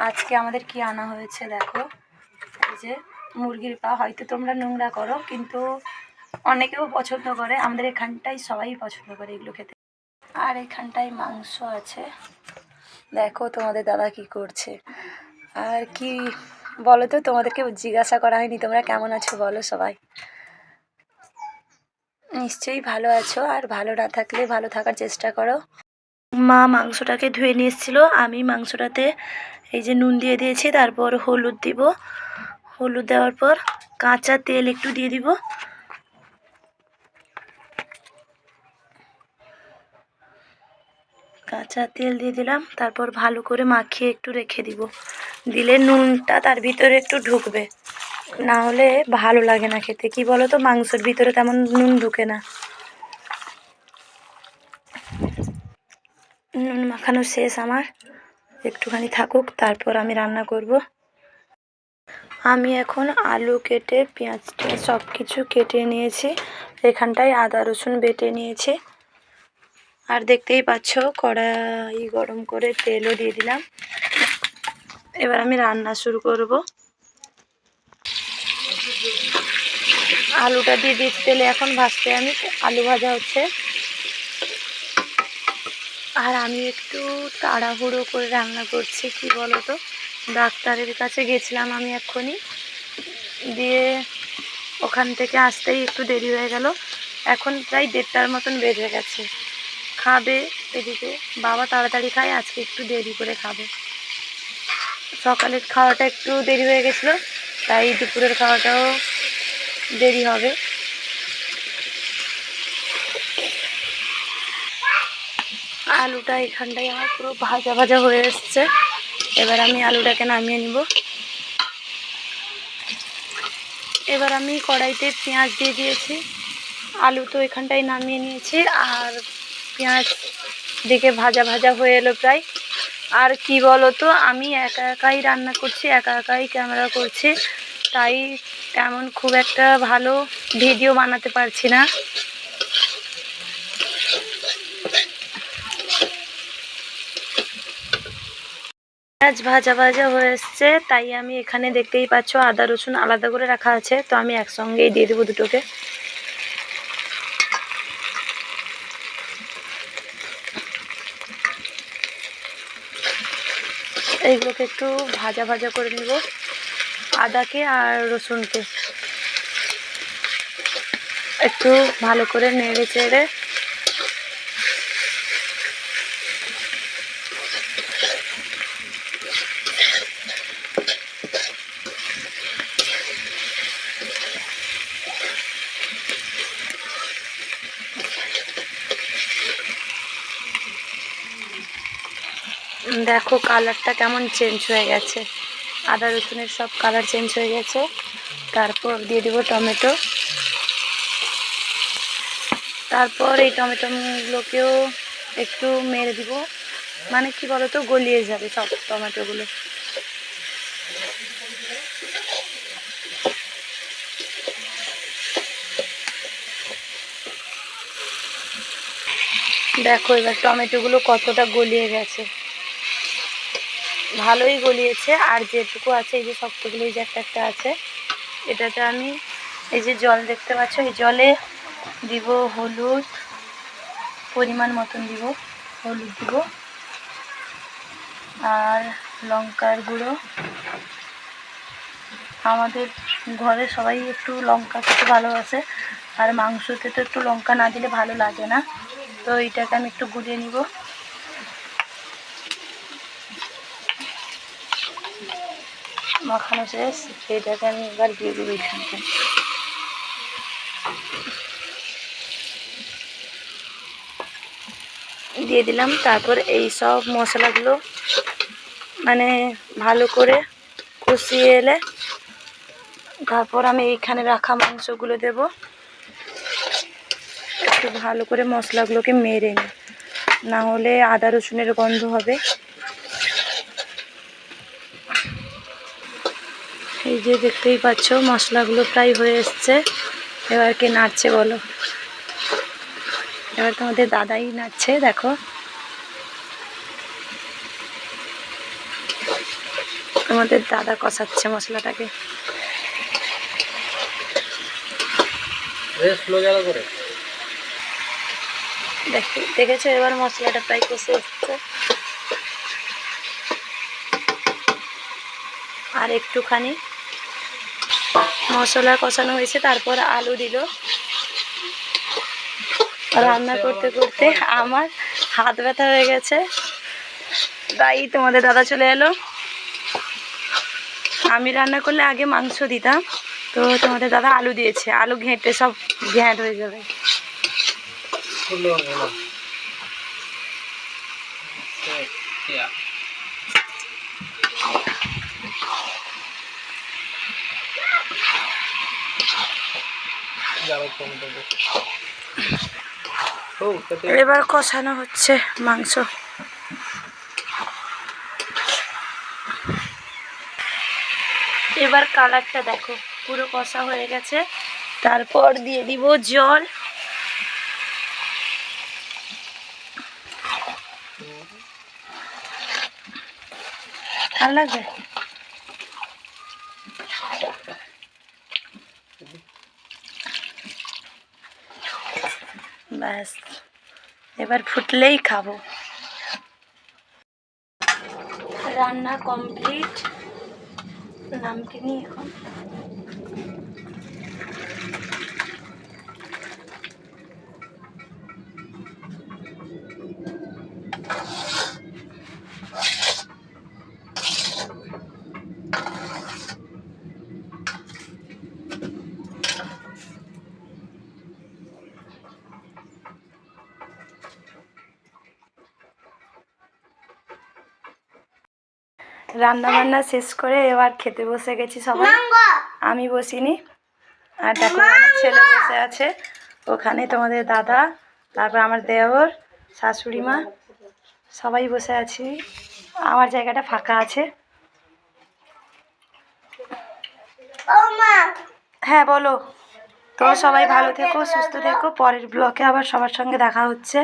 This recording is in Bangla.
আজকে আমাদের কি আনা হয়েছে দেখো? এই যে মুরগির পা, হয়তো তোমরা নোংরা করো, কিন্তু অনেকেও পছন্দ করে। আমাদের এখানটাই সবাই পছন্দ করে এগুলো খেতে। আর এখানটায় মাংস আছে। দেখো তোমাদের দাদা কি করছে। আর কি বলো তো তোমাদেরকে জিজ্ঞাসা করা হয়নি। তোমরা কেমন আছো বলো সবাই। নিশ্চয়ই ভালো আছো। আর ভালো না থাকলে ভালো থাকার চেষ্টা করো। মা মাংসটাকে ধুয়ে নিয়ে এসেছিল। আমি মাংসটাতে এই যে নুন দিয়ে দিয়েছি, তারপর হলুদ দিব। হলুদ দেওয়ার পর কাঁচা তেল একটু দিয়ে দিব। কাঁচা তেল দিয়ে দিলাম, তারপর ভালো করে মাখিয়ে একটু রেখে দিব। দিলে নুনটা তার ভিতরে একটু ঢুকবে। না হলে ভালো লাগে না খেতে। কি বলো তো মাংসের ভিতরে তেমন নুন ঢুকে না। নুন মাখানো শেষ আমার। একটুখানি থাকুক, তারপর আমি রান্না করব। আমি এখন আলু কেটে, পেঁয়াজ টেঁয়াজ সব কিছু কেটে নিয়েছি। এখানটায় আদা, রসুন বেটে নিয়েছি। আর দেখতেই পাচ্ছ, কড়াই গরম করে তেলও দিয়ে দিলাম। এবার আমি রান্না শুরু করব। আলুটা দিয়ে দিয়েছি তেলে। এখন ভাজতে আমি আলু ভাজা হচ্ছে। আর আমি একটু তাড়াহুড়ো করে রান্না করছি, কি বলো তো ডাক্তারের কাছে গেছিলাম আমি এক্ষুনি। দিয়ে ওখান থেকে আসতেই একটু দেরি হয়ে গেল। এখন প্রায় দেড়টার মতন বেজে গেছে। খাবে এদিকে। বাবা তাড়াতাড়ি খায়, আজকে একটু দেরি করে খাবে। সকালের খাওয়াটা একটু দেরি হয়ে গেছিল, তাই দুপুরের খাওয়াটাও দেরি হবে। আলুটা এখানটায় আমার পুরো ভাজা ভাজা হয়ে এসছে। এবার আমি আলুটাকে নামিয়ে নিব। এবার আমি কড়াইতে পেঁয়াজ দিয়ে দিয়েছি। আলু তো এখানটায় নামিয়ে নিয়েছি, আর পেঁয়াজ দিকে ভাজা ভাজা হয়ে এলো প্রায়। আর কি বলো তো আমি একা একাই রান্না করছি, একা একাই ক্যামেরা করছি। তাই তেমন খুব একটা ভালো ভিডিও বানাতে পারছি না। পেঁয়াজ ভাজা ভাজা হয়ে এসছে, তাই আমি এখানে দেখতেই পাচ্ছ আদা, রসুন আলাদা করে রাখা আছে, তো আমি একসঙ্গেই দিয়ে দেবো দুটোকে। এইগুলোকে একটু ভাজা ভাজা করে নিব, আদাকে আর রসুনকে। একটু ভালো করে নেড়ে চেড়ে দেখো কালারটা কেমন চেঞ্জ হয়ে গেছে। আদা, রসুনের সব কালার চেঞ্জ হয়ে গেছে। তারপর দিয়ে দিব টমেটো। তারপর এই টমেটোগুলোকেও একটু মেরে দিব। মানে কি বলতো, গলিয়ে যাবে সব টমেটোগুলো দেখো এবার টমেটোগুলো কতটা গলিয়ে গেছে। ভালোই গলিয়েছে। আর যেটুকু আছে, এই যে শক্তগুলো, এই যে একটা একটা আছে, এটাতে আমি এই যে জল দেখতে পাচ্ছ, এই জলে দিব হলুদ, পরিমাণ মতন দিব, হলুদ দিব। আর লঙ্কার গুঁড়ো। আমাদের ঘরে সবাই একটু লঙ্কা খেতে ভালোবাসে, আর মাংসতে তো একটু লঙ্কা না দিলে ভালো লাগে না। তো এইটাকে আমি একটু গুলিয়ে নিব। মাখানো শেষ, সেইটাকে আমি এবার দিয়ে দেবো এইখানটায় দিয়ে দিলাম, তারপর এই সব মশলাগুলো মানে ভালো করে কষিয়ে এলে তারপর আমি এইখানে রাখা মাংসগুলো দেব। একটু ভালো করে মশলাগুলোকে মেরে নিই না হলে আদা রসুনের গন্ধ হবে। এই যে দেখতেই পাচ্ছ মশলাগুলো প্রায় হয়ে এসছে। এবার কে নাড়ছে বলো? এবার তোমাদের দাদাই নাচছে দেখো। তোমাদের দাদা কষাচ্ছে মশলাটাকে। দেখেছ? এবার মশলাটা প্রায় কষে এসছে। আর একটুখানি মশলা কষানো হয়েছে, তারপর আলু দিল। রান্না করতে করতে আমার হাত ব্যথা হয়ে গেছে। তাই তোমাদের দাদা চলে এলো। আমি রান্না করলে আগে মাংস দিতাম, তো তোমাদের দাদা আলু দিয়েছে। আলু ঘেঁটে সব ঘ্যাঁট হয়ে যাবে। খুললো এবার কষানো হচ্ছে মাংস। এবার কালারটা দেখো, পুরো কষা হয়ে গেছে। তারপর দিয়ে দিব জল। লাগবে? ব্যাস এবার ফুটলেই খাব রান্না কমপ্লিট নামকে নিয়ে এখন রান্না বান্না শেষ করে এবার খেতে বসে গেছি সবাই। আমি বসিনি। আর দেখো আমার ছেলে বসে আছে। ওখানে তোমাদের দাদা তারপর আমার দেওর শাশুড়ি মা সবাই বসে আছি। আমার জায়গাটা ফাঁকা আছে। হ্যাঁ বলো। তো সবাই ভালো থেকো সুস্থ থেকো। পরের ব্লকে আবার সবার সঙ্গে দেখা হচ্ছে।